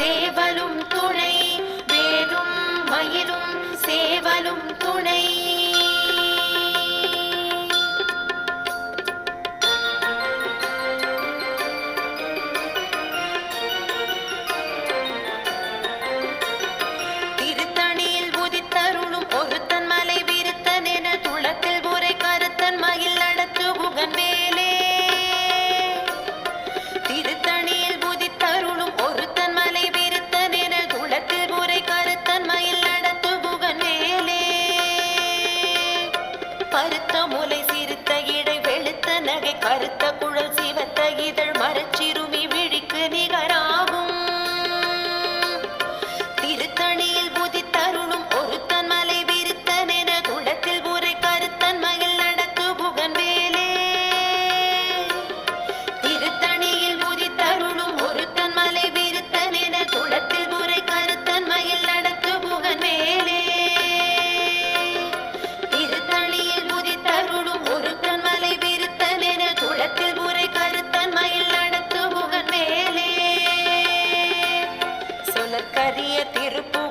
save கரிய திருப்பு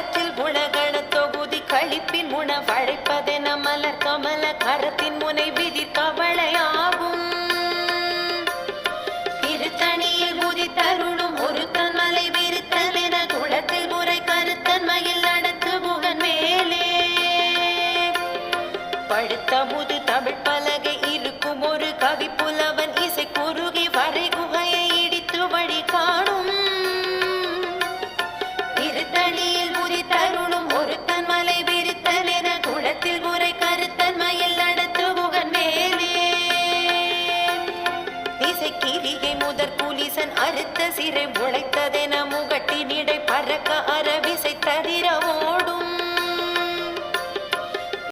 மரத்தில் குணகண தொகுதி கழிப்பின் உணவழைப்பதென மலர் கமல கரத்தின் முனை விதி கவலையாகும். திருத்தணியில் முதி தருணும் ஒரு தன்மலை விருத்தலென குளத்தில் முறை கருத்தன்மையில் நடத்துமுகன் மேலே. படுத்த முது